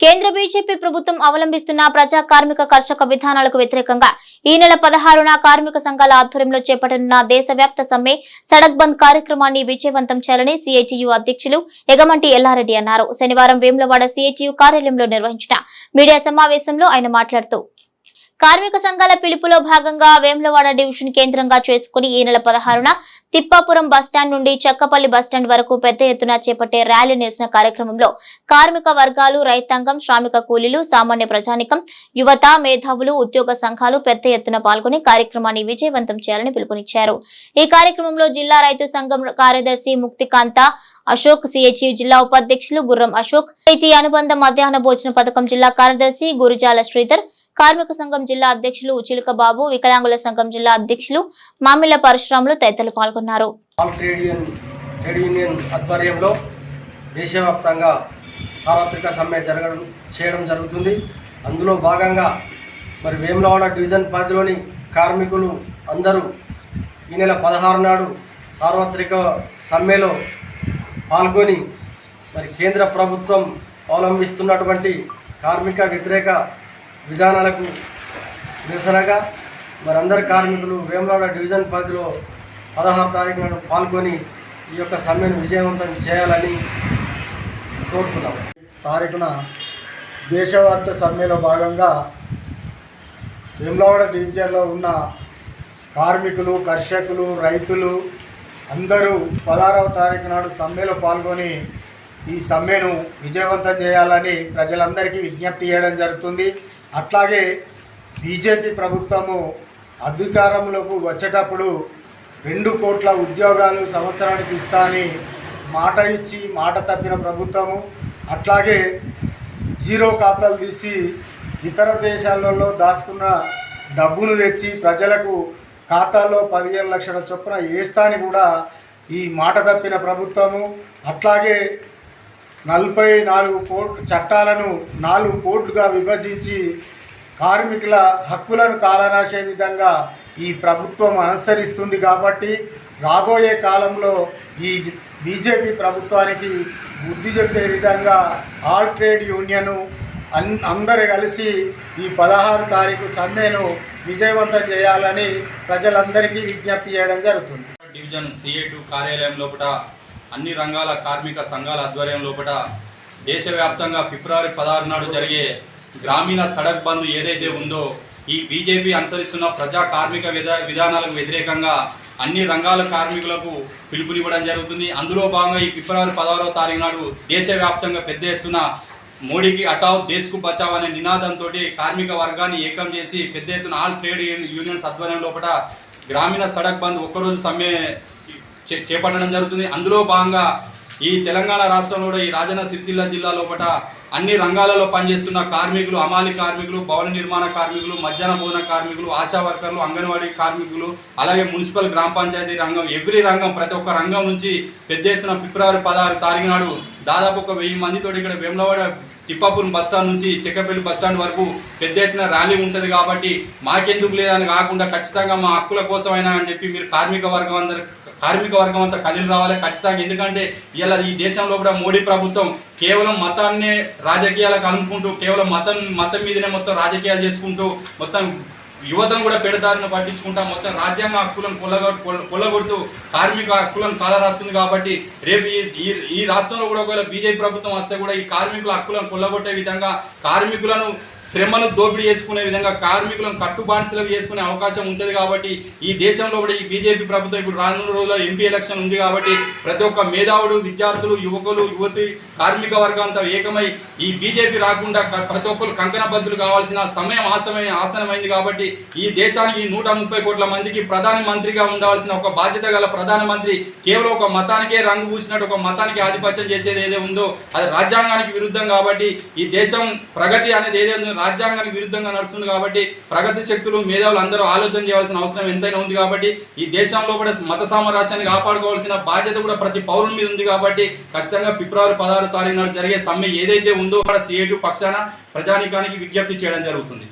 కేంద్ర బీజేపీ ప్రభుత్వం అవలంబిస్తున్న ప్రజా కార్మిక కర్షక విధానాలకు వ్యతిరేకంగా ఈ నెల పదహారున కార్మిక సంఘాల ఆధ్వర్యంలో చేపట్టనున్న దేశవ్యాప్త సమ్మె సడక్ బంద్ కార్యక్రమాన్ని విజయవంతం చేయాలని సిఐటియు అధ్యక్షులు ఎగమంటి ఎల్లారెడ్డి అన్నారు. శనివారం వేములవాడ సిఐటియు కార్యాలయంలో నిర్వహించిన మీడియా సమావేశంలో ఆయన మాట్లాడుతూ కార్మిక సంఘాల పిలుపులో భాగంగా వేములవాడ డివిజన్ కేంద్రంగా చేసుకుని ఈ నెల పదహారున తిప్పాపురం బస్టాండ్ నుండి చక్కపల్లి బస్టాండ్ వరకు పెద్ద ఎత్తున చేపట్టే ర్యాలీ నిరసన కార్యక్రమంలో కార్మిక వర్గాలు రైతాంగం శ్రామిక కూలీలు సామాన్య ప్రజానికం యువత మేధావులు ఉద్యోగ సంఘాలు పెద్ద ఎత్తున పాల్గొని కార్యక్రమాన్ని విజయవంతం చేయాలని పిలుపునిచ్చారు. ఈ కార్యక్రమంలో జిల్లా రైతు సంఘం కార్యదర్శి ముక్తికాంత అశోక్ సిహెచ్యు జిల్లా ఉపాధ్యక్షులు గుర్రం అశోక్ ఐటీ అనుబంధ మధ్యాహ్న భోజన పథకం జిల్లా కార్యదర్శి గురుజాల శ్రీధర్ కార్మిక సంఘం జిల్లా అధ్యక్షులు చిలుకబాబు వికలాంగుల సంఘం జిల్లా అధ్యక్షులు మామిళ్ళ పరశురాములు తదితరులు పాల్గొన్నారు. ట్రేడ్ యూనియన్ ట్రేడ్ యూనియన్ ఆధ్వర్యంలో దేశవ్యాప్తంగా సార్వత్రిక సమ్మె జరగడం చేయడం జరుగుతుంది. అందులో భాగంగా మరి వేములవాడ డివిజన్ పరిధిలోని కార్మికులు అందరూ ఈ నెల పదహారు నాడు సార్వత్రిక సమ్మెలో పాల్గొని మరి కేంద్ర ప్రభుత్వం అవలంబిస్తున్నటువంటి కార్మిక వ్యతిరేక విధానాలకు నిరసనగా మరి అందరి కార్మికులు వేమరాడ డివిజన్ పరిధిలో పదహారు తారీఖు నాడు పాల్గొని ఈ యొక్క సమ్మెను విజయవంతం చేయాలని కోరుతున్నాం. తారీఖున దేశవ్యాప్త సమ్మెలో భాగంగా వేములవాడ డివిజన్లో ఉన్న కార్మికులు కర్షకులు రైతులు అందరూ పదహారవ తారీఖు నాడు సమ్మెలో పాల్గొని ఈ సమ్మెను విజయవంతం చేయాలని ప్రజలందరికీ విజ్ఞప్తి చేయడం జరుగుతుంది. అట్లాగే బీజేపీ ప్రభుత్వము అధికారంలోకి వచ్చేటప్పుడు రెండు కోట్ల ఉద్యోగాలు సంవత్సరానికి ఇస్తా అని మాట ఇచ్చి మాట తప్పిన ప్రభుత్వము. అట్లాగే జీరో ఖాతాలు తీసి ఇతర దేశాలలో దాచుకున్న డబ్బును తెచ్చి ప్రజలకు ఖాతాల్లో పదిహేను లక్షల చొప్పున వేస్తాని కూడా ఈ మాట తప్పిన ప్రభుత్వము. అట్లాగే నలభై నాలుగు కోట్ చట్టాలను నాలుగు కోట్లుగా విభజించి కార్మికుల హక్కులను కాలరాసే విధంగా ఈ ప్రభుత్వం అనుసరిస్తుంది కాబట్టి రాబోయే కాలంలో ఈ బీజేపీ ప్రభుత్వానికి బుద్ధి చెప్పే విధంగా ఆల్ ట్రేడ్ యూనియన్ అన్ అందరు కలిసి ఈ పదహారు తారీఖు సమ్మెను విజయవంతం చేయాలని ప్రజలందరికీ విజ్ఞప్తి చేయడం జరుగుతుంది. డివిజన్ సిఏ టూ కార్యాలయం లోపల అన్ని రంగాల కార్మిక సంఘాల ఆధ్వర్యం లోపల దేశవ్యాప్తంగా ఫిబ్రవరి పదహారు నాడు జరిగే గ్రామీణ సడక్ బంద్ ఏదైతే ఉందో ఈ బీజేపీ అనుసరిస్తున్న ప్రజా కార్మిక విధా విధానాలకు వ్యతిరేకంగా అన్ని రంగాల కార్మికులకు పిలుపునివ్వడం జరుగుతుంది. అందులో భాగంగా ఈ ఫిబ్రవరి పదహారవ తారీఖు నాడు దేశవ్యాప్తంగా పెద్ద ఎత్తున మోడీకి అటావ్ దేశ్కు బచావ్ అనే నినాదంతో కార్మిక వర్గాన్ని ఏకం చేసి పెద్ద ఎత్తున ఆల్ ట్రేడ్ యూనియన్స్ ఆధ్వర్యం లోపల గ్రామీణ సడక్ బంద్ ఒక్కరోజు సమ్మె చేపట్టడం జరుగుతుంది. అందులో భాగంగా ఈ తెలంగాణ రాష్ట్రంలో కూడా ఈ రాజన్న సిరిసిల్ల జిల్లా లోపల అన్ని రంగాలలో పనిచేస్తున్న కార్మికులు అమాలి కార్మికులు భవన నిర్మాణ కార్మికులు మధ్యాహ్న భోజన కార్మికులు ఆశా వర్కర్లు అంగన్వాడీ కార్మికులు అలాగే మున్సిపల్ గ్రామ పంచాయతీ రంగం ఎవ్రీ రంగం ప్రతి ఒక్క రంగం నుంచి పెద్ద ఎత్తున ఫిబ్రవరి పదహారు తారీఖు నాడు దాదాపు ఒక వెయ్యి మందితోటి ఇక్కడ వేములవాడ తిప్పాపురం బస్ స్టాండ్ నుంచి చెక్కపల్లి బస్ స్టాండ్ వరకు పెద్ద ఎత్తున ర్యాలీ ఉంటుంది కాబట్టి మాకెందుకు లేదని కాకుండా ఖచ్చితంగా మా హక్కుల కోసమైనా అని చెప్పి మీరు కార్మిక వర్గం అందరు కార్మిక వర్గం అంతా కదిలి రావాలి. ఖచ్చితంగా ఎందుకంటే ఇలా ఈ దేశంలో కూడా మోడీ ప్రభుత్వం కేవలం మతాన్నే రాజకీయాలకు అనుకుంటూ కేవలం మతం మతం మీదనే మొత్తం రాజకీయాలు చేసుకుంటూ మొత్తం యువతను కూడా పెడతారని పట్టించుకుంటా. మొత్తం రాజ్యాంగ హక్కులను కొల్లగొ కొల్లగొడుతూ కార్మిక హక్కులను కాలరాస్తుంది కాబట్టి రేపు ఈ ఈ- ఈ రాష్ట్రంలో కూడా ఒకవేళ బీజేపీ ప్రభుత్వం వస్తే కూడా ఈ కార్మికుల హక్కులను కొల్లగొట్టే విధంగా కార్మికులను శ్రమను దోపిడీ చేసుకునే విధంగా కార్మికులను కట్టుబానిసలకు చేసుకునే అవకాశం ఉంటుంది కాబట్టి ఈ దేశంలో కూడా ఈ బీజేపీ ప్రభుత్వం ఇప్పుడు రానున్న రోజుల్లో ఎంపీ ఎలక్షన్ ఉంది కాబట్టి ప్రతి ఒక్క మేధావుడు విద్యార్థులు యువకులు యువతి కార్మిక వర్గంతో ఏకమై ఈ బీజేపీ రాకుండా ప్రతి ఒక్కరు కంకణబద్దులు కావాల్సిన సమయం ఆసమయం ఆసనమైంది కాబట్టి ఈ దేశానికి నూట ముప్పై కోట్ల మందికి ప్రధాన మంత్రిగా ఉండవలసిన ఒక బాధ్యత గల ప్రధానమంత్రి కేవలం ఒక మతానికే రంగు పూసినట్టు ఒక మతానికి ఆధిపత్యం చేసేది ఏదే ఉందో అది రాజ్యాంగానికి విరుద్ధం కాబట్టి ఈ దేశం ప్రగతి అనేది ఏదే ఉందో రాజ్యాంగానికి విరుద్ధంగా నడుస్తుంది కాబట్టి ప్రగతి శక్తులు మేధావులు అందరూ ఆలోచన చేయాల్సిన అవసరం ఎంతైనా ఉంది కాబట్టి ఈ దేశంలో కూడా మత సామరాస్యాన్ని కాపాడుకోవాల్సిన బాధ్యత కూడా ప్రతి పౌరుని మీద ఉంది కాబట్టి ఖచ్చితంగా ఫిబ్రవరి పదహారు తారీఖు నాడు జరిగే సమ్మె ఏదైతే ఉందో కూడా సీఏటు పక్షాన ప్రజానికానికి విజ్ఞప్తి చేయడం జరుగుతుంది.